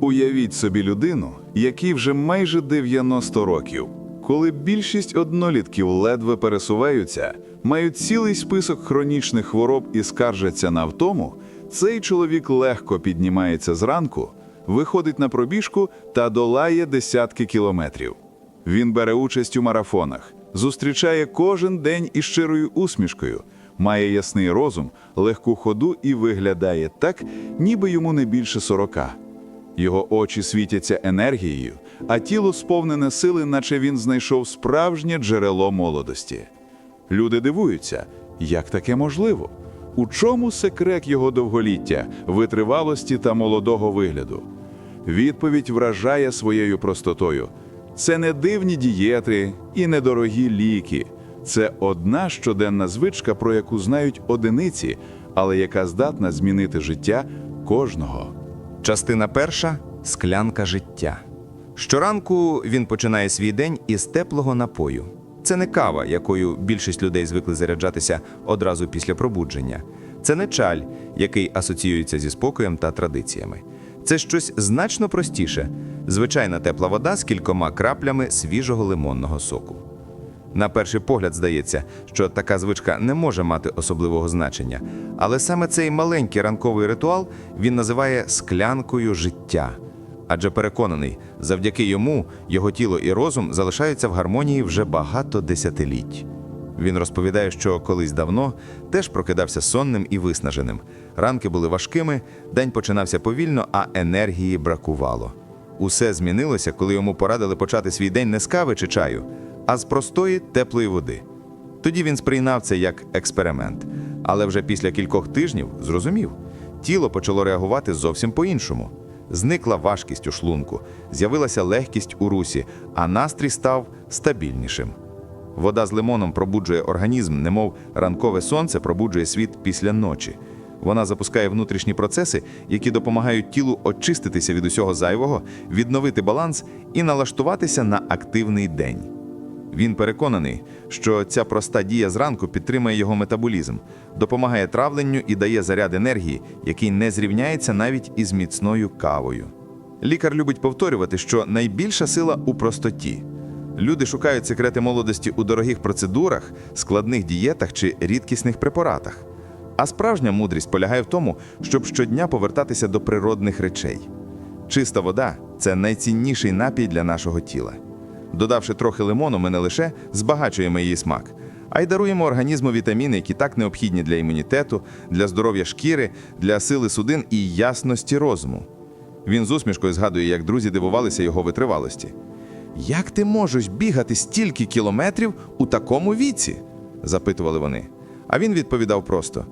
Уявіть собі людину, якій вже майже 90 років. Коли більшість однолітків ледве пересуваються, мають цілий список хронічних хвороб і скаржаться на втому, цей чоловік легко піднімається зранку, виходить на пробіжку та долає десятки кілометрів. Він бере участь у марафонах, зустрічає кожен день із щирою усмішкою, має ясний розум, легку ходу і виглядає так, ніби йому не більше сорока. Його очі світяться енергією, а тіло сповнене сили, наче він знайшов справжнє джерело молодості. Люди дивуються, як таке можливо? У чому секрет його довголіття, витривалості та молодого вигляду? Відповідь вражає своєю простотою. Це не дивні дієти і недорогі ліки. Це одна щоденна звичка, про яку знають одиниці, але яка здатна змінити життя кожного. Частина перша склянка життя. Щоранку він починає свій день із теплого напою. Це не кава, якою більшість людей звикли заряджатися одразу після пробудження. Це не чаль, який асоціюється зі спокоєм та традиціями. Це щось значно простіше звичайна тепла вода з кількома краплями свіжого лимонного соку. На перший погляд здається, що така звичка не може мати особливого значення, але саме цей маленький ранковий ритуал він називає склянкою життя. Адже переконаний, завдяки йому його тіло і розум залишаються в гармонії вже багато десятиліть. Він розповідає, що колись давно теж прокидався сонним і виснаженим. Ранки були важкими, день починався повільно, а енергії бракувало. Усе змінилося, коли йому порадили почати свій день не з кави чи чаю, а з простої теплої води. Тоді він сприйняв це як експеримент, але вже після кількох тижнів зрозумів, тіло почало реагувати зовсім по-іншому. Зникла важкість у шлунку, з'явилася легкість у русі, а настрій став стабільнішим. Вода з лимоном пробуджує організм, немов ранкове сонце пробуджує світ після ночі. Вона запускає внутрішні процеси, які допомагають тілу очиститися від усього зайвого, відновити баланс і налаштуватися на активний день. Він переконаний, що ця проста дія зранку підтримує його метаболізм, допомагає травленню і дає заряд енергії, який не зрівняється навіть із міцною кавою. Лікар любить повторювати, що найбільша сила у простоті. Люди шукають секрети молодості у дорогих процедурах, складних дієтах чи рідкісних препаратах. А справжня мудрість полягає в тому, щоб щодня повертатися до природних речей. Чиста вода це найцінніший напій для нашого тіла. Додавши трохи лимону, ми не лише збагачуємо її смак, а й даруємо організму вітаміни, які так необхідні для імунітету, для здоров'я шкіри, для сили судин і ясності розуму. Він з усмішкою згадує, як друзі дивувалися його витривалості. Як ти можеш бігати стільки кілометрів у такому віці? запитували вони. А він відповідав просто: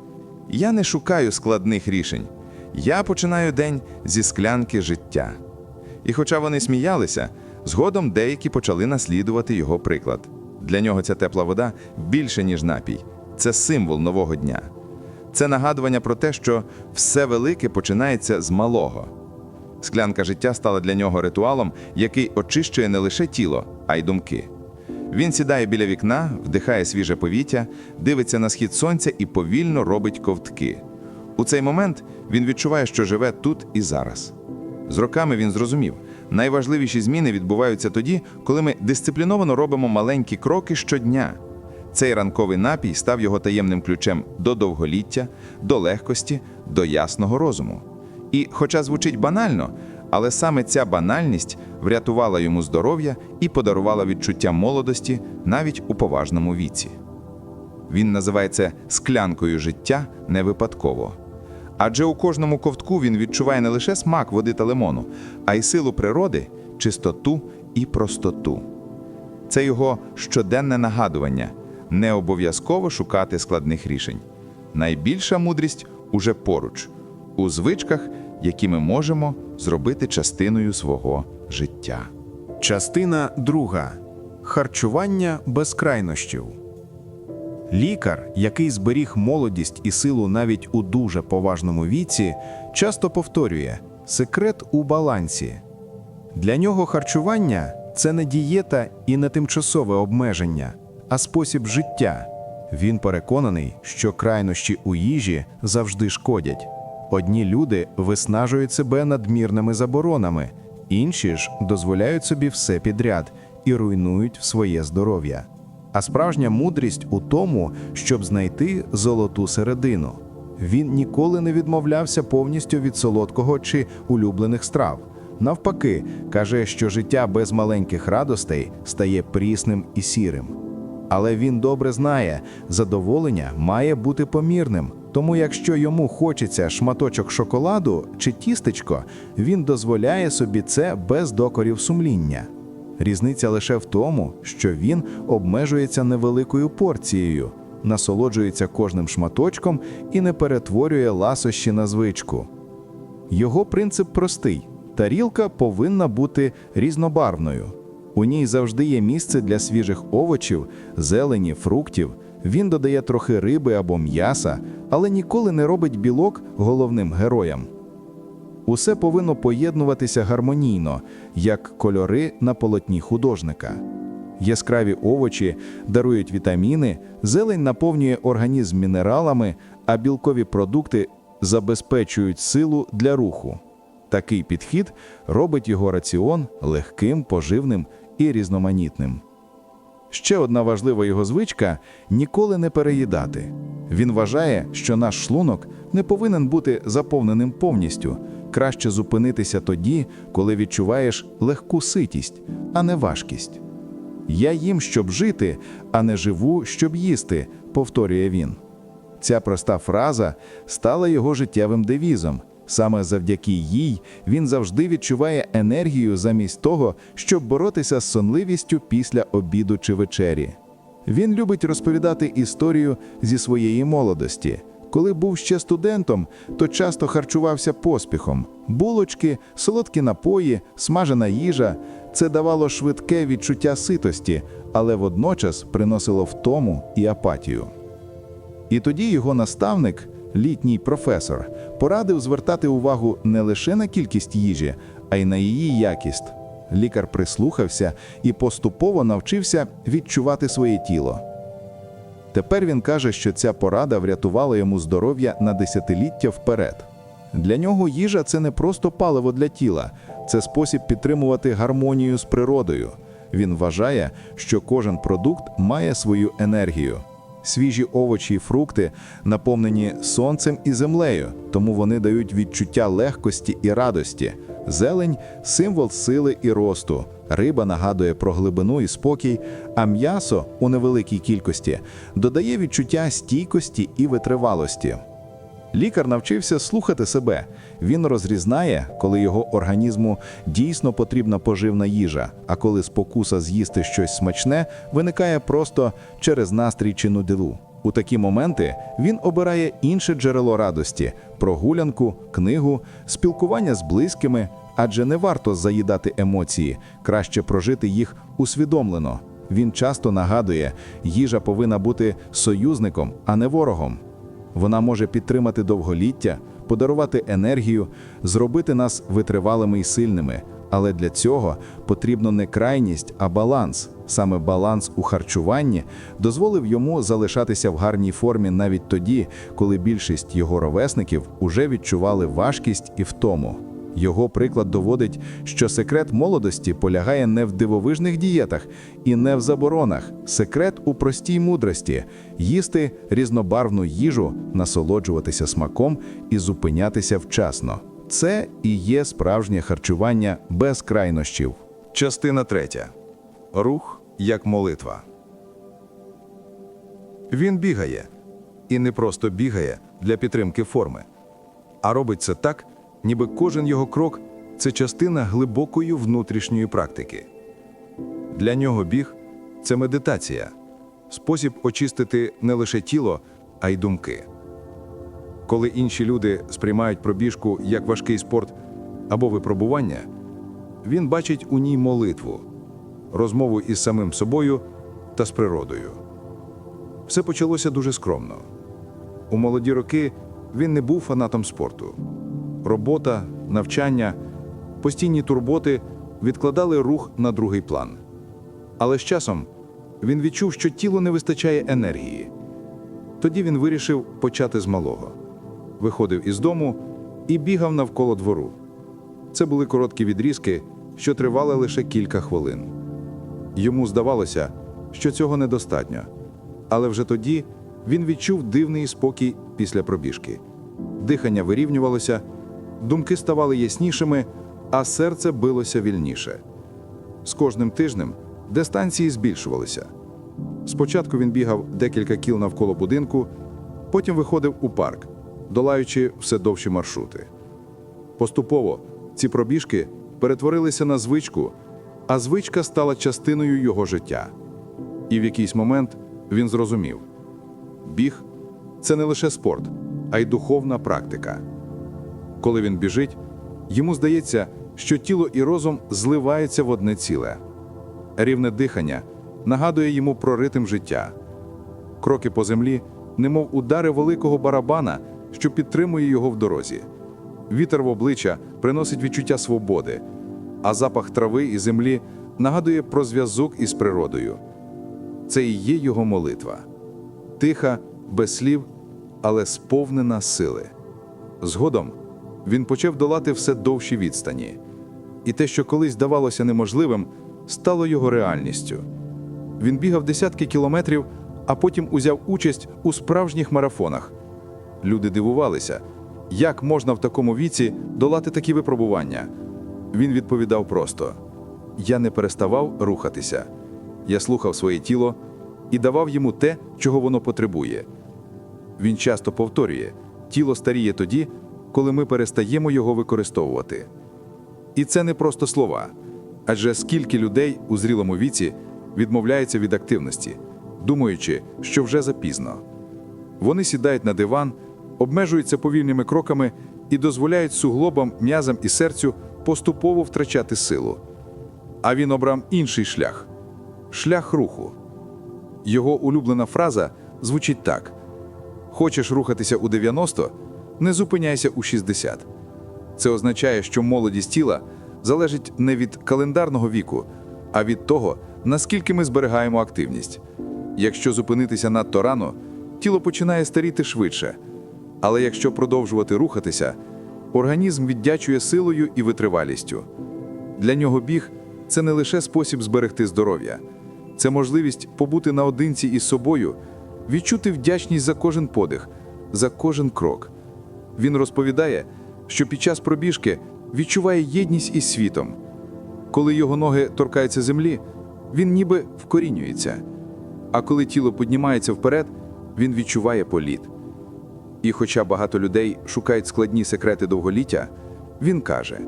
Я не шукаю складних рішень. Я починаю день зі склянки життя. І хоча вони сміялися, згодом деякі почали наслідувати його приклад. Для нього ця тепла вода більше, ніж напій. Це символ нового дня. Це нагадування про те, що все велике починається з малого. Склянка життя стала для нього ритуалом, який очищує не лише тіло, а й думки. Він сідає біля вікна, вдихає свіже повітря, дивиться на схід сонця і повільно робить ковтки. У цей момент він відчуває, що живе тут і зараз. З роками він зрозумів, найважливіші зміни відбуваються тоді, коли ми дисципліновано робимо маленькі кроки щодня. Цей ранковий напій став його таємним ключем до довголіття, до легкості, до ясного розуму. І, хоча звучить банально, але саме ця банальність врятувала йому здоров'я і подарувала відчуття молодості навіть у поважному віці. Він називає це склянкою життя не випадково. Адже у кожному ковтку він відчуває не лише смак води та лимону, а й силу природи, чистоту і простоту. Це його щоденне нагадування не обов'язково шукати складних рішень. Найбільша мудрість уже поруч, у звичках, які ми можемо зробити частиною свого життя. Частина друга. Харчування без крайнощів. Лікар, який зберіг молодість і силу навіть у дуже поважному віці, часто повторює секрет у балансі. Для нього харчування це не дієта і не тимчасове обмеження, а спосіб життя. Він переконаний, що крайнощі у їжі завжди шкодять. Одні люди виснажують себе надмірними заборонами, інші ж дозволяють собі все підряд і руйнують своє здоров'я. А справжня мудрість у тому, щоб знайти золоту середину. Він ніколи не відмовлявся повністю від солодкого чи улюблених страв. Навпаки, каже, що життя без маленьких радостей стає прісним і сірим. Але він добре знає, задоволення має бути помірним. Тому, якщо йому хочеться шматочок шоколаду чи тістечко, він дозволяє собі це без докорів сумління. Різниця лише в тому, що він обмежується невеликою порцією, насолоджується кожним шматочком і не перетворює ласощі на звичку. Його принцип простий: тарілка повинна бути різнобарвною. У ній завжди є місце для свіжих овочів, зелені, фруктів. Він додає трохи риби або м'яса, але ніколи не робить білок головним героєм. Усе повинно поєднуватися гармонійно, як кольори на полотні художника. Яскраві овочі дарують вітаміни, зелень наповнює організм мінералами, а білкові продукти забезпечують силу для руху. Такий підхід робить його раціон легким, поживним і різноманітним. Ще одна важлива його звичка ніколи не переїдати. Він вважає, що наш шлунок не повинен бути заповненим повністю. Краще зупинитися тоді, коли відчуваєш легку ситість, а не важкість. Я їм, щоб жити, а не живу, щоб їсти, повторює він. Ця проста фраза стала його життєвим девізом. Саме завдяки їй він завжди відчуває енергію замість того, щоб боротися з сонливістю після обіду чи вечері. Він любить розповідати історію зі своєї молодості. Коли був ще студентом, то часто харчувався поспіхом. Булочки, солодкі напої, смажена їжа це давало швидке відчуття ситості, але водночас приносило втому і апатію. І тоді його наставник, літній професор, порадив звертати увагу не лише на кількість їжі, а й на її якість. Лікар прислухався і поступово навчився відчувати своє тіло. Тепер він каже, що ця порада врятувала йому здоров'я на десятиліття вперед. Для нього їжа це не просто паливо для тіла, це спосіб підтримувати гармонію з природою. Він вважає, що кожен продукт має свою енергію. Свіжі овочі і фрукти наповнені сонцем і землею, тому вони дають відчуття легкості і радості. Зелень символ сили і росту. Риба нагадує про глибину і спокій, а м'ясо у невеликій кількості додає відчуття стійкості і витривалості. Лікар навчився слухати себе. Він розрізнає, коли його організму дійсно потрібна поживна їжа, а коли спокуса з'їсти щось смачне виникає просто через настрій чи нудилу. У такі моменти він обирає інше джерело радості прогулянку, книгу, спілкування з близькими, адже не варто заїдати емоції, краще прожити їх усвідомлено. Він часто нагадує, їжа повинна бути союзником, а не ворогом. Вона може підтримати довголіття, подарувати енергію, зробити нас витривалими і сильними. Але для цього потрібно не крайність, а баланс. Саме баланс у харчуванні дозволив йому залишатися в гарній формі навіть тоді, коли більшість його ровесників уже відчували важкість і втому. Його приклад доводить, що секрет молодості полягає не в дивовижних дієтах і не в заборонах. Секрет у простій мудрості їсти різнобарвну їжу, насолоджуватися смаком і зупинятися вчасно. Це і є справжнє харчування без крайнощів. Частина третя. Рух як молитва. Він бігає. І не просто бігає для підтримки форми, а робить це так, ніби кожен його крок це частина глибокої внутрішньої практики. Для нього біг це медитація, спосіб очистити не лише тіло, а й думки. Коли інші люди сприймають пробіжку як важкий спорт або випробування, він бачить у ній молитву, розмову із самим собою та з природою. Все почалося дуже скромно. У молоді роки він не був фанатом спорту. Робота, навчання, постійні турботи відкладали рух на другий план. Але з часом він відчув, що тілу не вистачає енергії. Тоді він вирішив почати з малого. Виходив із дому, і бігав навколо двору. Це були короткі відрізки, що тривали лише кілька хвилин. Йому здавалося, що цього недостатньо, але вже тоді він відчув дивний спокій після пробіжки. Дихання вирівнювалося, думки ставали яснішими, а серце билося вільніше. З кожним тижнем дистанції збільшувалися. Спочатку він бігав декілька кіл навколо будинку, потім виходив у парк, долаючи все довші маршрути. Поступово ці пробіжки перетворилися на звичку, а звичка стала частиною його життя. І в якийсь момент він зрозумів: біг це не лише спорт, а й духовна практика. Коли він біжить, йому здається, що тіло і розум зливаються в одне ціле. Рівне дихання нагадує йому про ритм життя. Кроки по землі, немов удари великого барабана, що підтримує його в дорозі. Вітер в обличчя приносить відчуття свободи, а запах трави і землі нагадує про зв'язок із природою. Це і є його молитва. Тиха, без слів, але сповнена сили. Згодом він почав долати все довші відстані. І те, що колись здавалося неможливим, стало його реальністю. Він бігав десятки кілометрів, а потім узяв участь у справжніх марафонах. Люди дивувалися, як можна в такому віці долати такі випробування. Він відповідав просто: Я не переставав рухатися. Я слухав своє тіло і давав йому те, чого воно потребує. Він часто повторює: тіло старіє тоді, коли ми перестаємо його використовувати. І це не просто слова. Адже скільки людей у зрілому віці відмовляються від активності, думаючи, що вже запізно. Вони сідають на диван, обмежуються повільними кроками і дозволяють суглобам, м'язам і серцю поступово втрачати силу. А він обрав інший шлях шлях руху. Його улюблена фраза звучить так: Хочеш рухатися у 90, не зупиняйся у 60. Це означає, що молодість тіла залежить не від календарного віку, а від того, наскільки ми зберігаємо активність. Якщо зупинитися надто рано, тіло починає старіти швидше. Але якщо продовжувати рухатися, організм віддячує силою і витривалістю. Для нього біг це не лише спосіб зберегти здоров'я, це можливість побути наодинці із собою, відчути вдячність за кожен подих, за кожен крок. Він розповідає, що під час пробіжки відчуває єдність із світом. Коли його ноги торкаються землі, він ніби вкорінюється. А коли тіло піднімається вперед, він відчуває політ. І хоча багато людей шукають складні секрети довголіття, він каже: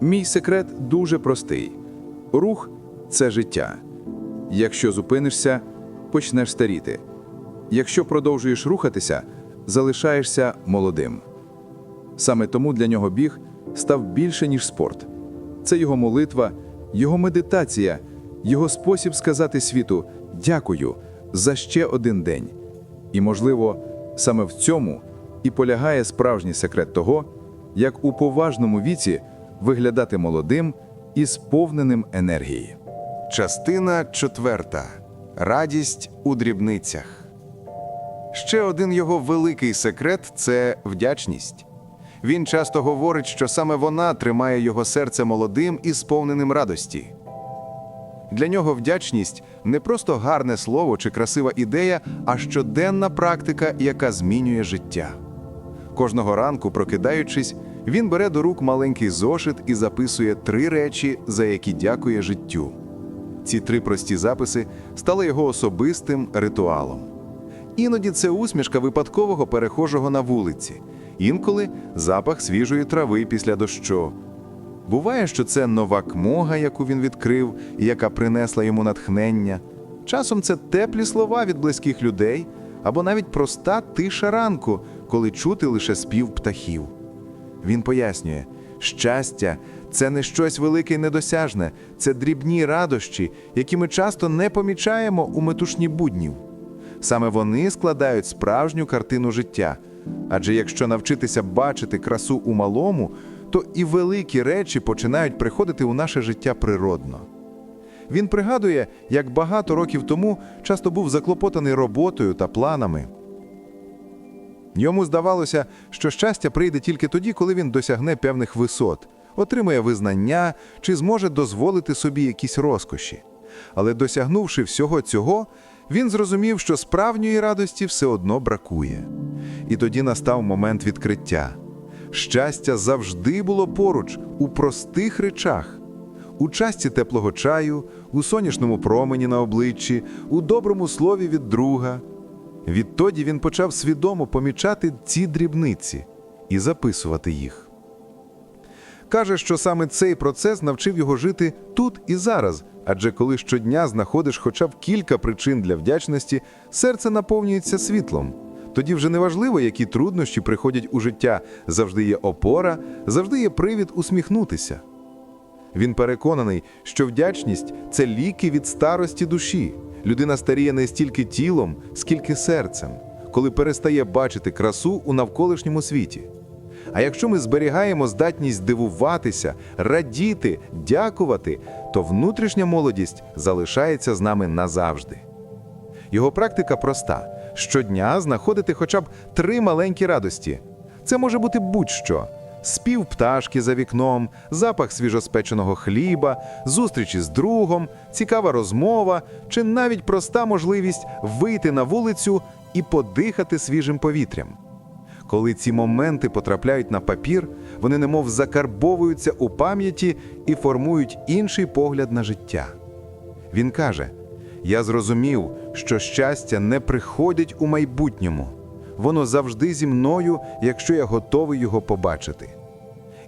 Мій секрет дуже простий: рух це життя. Якщо зупинишся, почнеш старіти. Якщо продовжуєш рухатися, залишаєшся молодим. Саме тому для нього біг став більше, ніж спорт. Це його молитва, його медитація, його спосіб сказати світу дякую за ще один день. І, можливо, саме в цьому і полягає справжній секрет того, як у поважному віці виглядати молодим і сповненим енергії. Частина четверта. Радість у дрібницях. Ще один його великий секрет це вдячність. Він часто говорить, що саме вона тримає його серце молодим і сповненим радості. Для нього вдячність не просто гарне слово чи красива ідея, а щоденна практика, яка змінює життя. Кожного ранку, прокидаючись, він бере до рук маленький зошит і записує три речі, за які дякує життю. Ці три прості записи стали його особистим ритуалом. Іноді це усмішка випадкового перехожого на вулиці, інколи запах свіжої трави після дощу. Буває, що це нова кмога, яку він відкрив і яка принесла йому натхнення. Часом це теплі слова від близьких людей або навіть проста тиша ранку, коли чути лише спів птахів. Він пояснює, щастя це не щось велике й недосяжне, це дрібні радощі, які ми часто не помічаємо у метушні буднів. Саме вони складають справжню картину життя. Адже якщо навчитися бачити красу у малому, то і великі речі починають приходити у наше життя природно. Він пригадує, як багато років тому часто був заклопотаний роботою та планами. Йому здавалося, що щастя прийде тільки тоді, коли він досягне певних висот, отримає визнання чи зможе дозволити собі якісь розкоші. Але досягнувши всього цього, він зрозумів, що справжньої радості все одно бракує. І тоді настав момент відкриття. Щастя завжди було поруч, у простих речах, у часті теплого чаю, у сонячному промені на обличчі, у доброму слові від друга. Відтоді він почав свідомо помічати ці дрібниці і записувати їх. Каже, що саме цей процес навчив його жити тут і зараз, адже коли щодня знаходиш хоча б кілька причин для вдячності, серце наповнюється світлом. Тоді вже не важливо, які труднощі приходять у життя, завжди є опора, завжди є привід усміхнутися. Він переконаний, що вдячність це ліки від старості душі. Людина старіє не стільки тілом, скільки серцем, коли перестає бачити красу у навколишньому світі. А якщо ми зберігаємо здатність дивуватися, радіти, дякувати, то внутрішня молодість залишається з нами назавжди. Його практика проста: щодня знаходити хоча б три маленькі радості. Це може бути будь-що: спів пташки за вікном, запах свіжоспеченого хліба, зустрічі з другом, цікава розмова чи навіть проста можливість вийти на вулицю і подихати свіжим повітрям. Коли ці моменти потрапляють на папір, вони немов закарбовуються у пам'яті і формують інший погляд на життя. Він каже: Я зрозумів, що щастя не приходить у майбутньому, воно завжди зі мною, якщо я готовий його побачити.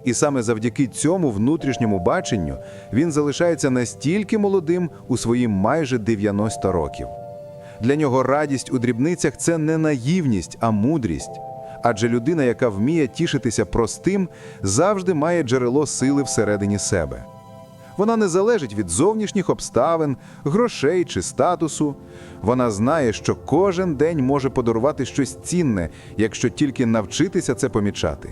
І саме завдяки цьому внутрішньому баченню він залишається настільки молодим у свої майже 90 років. Для нього радість у дрібницях це не наївність, а мудрість. Адже людина, яка вміє тішитися простим, завжди має джерело сили всередині себе. Вона не залежить від зовнішніх обставин, грошей чи статусу. Вона знає, що кожен день може подарувати щось цінне, якщо тільки навчитися це помічати.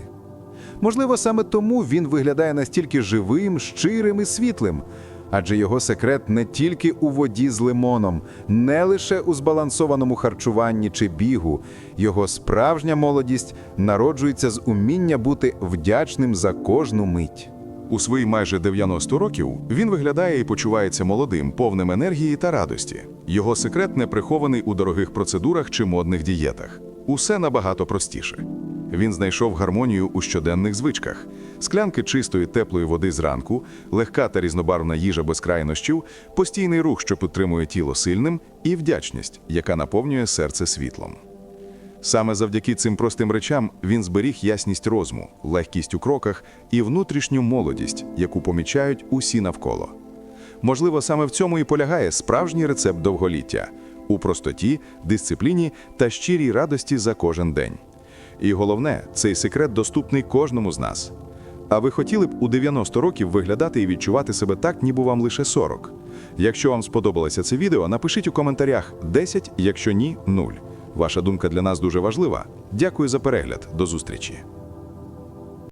Можливо, саме тому він виглядає настільки живим, щирим і світлим, адже його секрет не тільки у воді з лимоном, не лише у збалансованому харчуванні чи бігу. Його справжня молодість народжується з уміння бути вдячним за кожну мить. У свої майже 90 років він виглядає і почувається молодим, повним енергії та радості. Його секрет не прихований у дорогих процедурах чи модних дієтах. Усе набагато простіше. Він знайшов гармонію у щоденних звичках: склянки чистої теплої води зранку, легка та різнобарвна їжа без крайнощів, постійний рух, що підтримує тіло сильним, і вдячність, яка наповнює серце світлом. Саме завдяки цим простим речам він зберіг ясність розуму, легкість у кроках і внутрішню молодість, яку помічають усі навколо. Можливо, саме в цьому і полягає справжній рецепт довголіття у простоті, дисципліні та щирій радості за кожен день. І головне, цей секрет доступний кожному з нас. А ви хотіли б у 90 років виглядати і відчувати себе так, ніби вам лише 40? Якщо вам сподобалося це відео, напишіть у коментарях 10, якщо ні 0. Ваша думка для нас дуже важлива. Дякую за перегляд. До зустрічі.